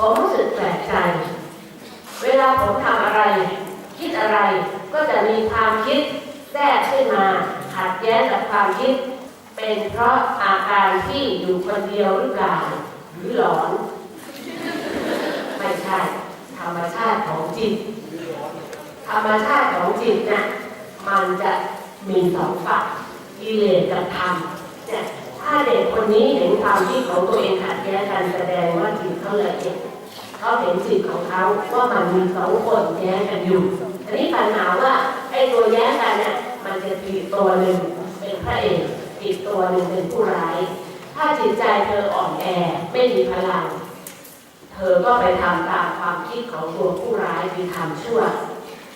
ผมรู้สึกแปลกใจ เวลาผมทำอะไร คิดอะไรก็จะมีความคิดแทรกขึ้นมาขัดแย้งกับความคิด เป็นเพราะอาการที่อยู่คนเดียวหรือเปล่าหรือหลอน ไม่ใช่ธรรมชาติของจิต ธรรมชาติของจิตนี่ยมันจะมีสองฝั่งกิเลสกับธรรมเนี่ยถ้าเด็กค นนี้เห็นความคิดของตัวเองขัดแย้งกันแสดงว่าจิตเขาละเอียดเขาเห็นจิตของเขาว่ามันมีสองคนแย้งกันอยู่ทีนี้ปัญหาว่าไอ้ตัวแย้งกันเนี่ยมันจะมีตัวหนึ่งเป็นพระเอกอีกตัวหนึ่งเป็นผู้ร้าย ถ้าจิตใจเธออ่อนแอไม่มีพลัง เธอก็ไปทำตามความคิดของตัวผู้ร้ายคือทำชั่ว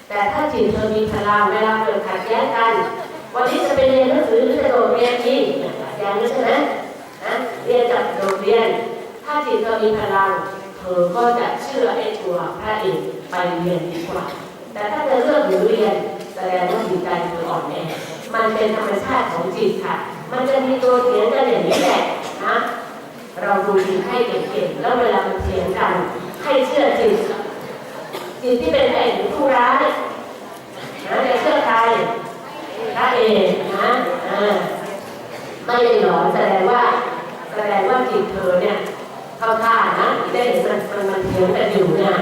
แต่ถ้าจิตเธอมีพลังเวลาเกิดขัดแย้งกัน วันนี้จะไปเรียนหนังสือหรือจะโดดเรียนดีขัดแย้งใช่ไหม เรียนกับโดดเรียน ถ้าจิตเธอมีพลัง เธอก็จะเชื่อไอ้ตัวพระเอกไปเรียนดีกว่า แต่ถ้าเธอเลือกหรือเรียนแสดงว่าจิตใจเธออ่อนแอ มันเป็นธรรมชาติของจิตค่ะ มันจะมีตัวเถียงกันอย่างนี้แหละนะเราดูจิตให้เก่งๆแล้วเวลามันเถียงกัน ให้เชื่อจิตจิตที่เป็นพระเอกผู้ร้ายนะจะเชื่อใครพระเอกนะอ่าไม่ได้หลอนแสดงว่า แสดงว่าจิตเธอเนี่ยเข้าท่านะ ได้เห็นมันมันมันเถียงกันอยู่เนี่ย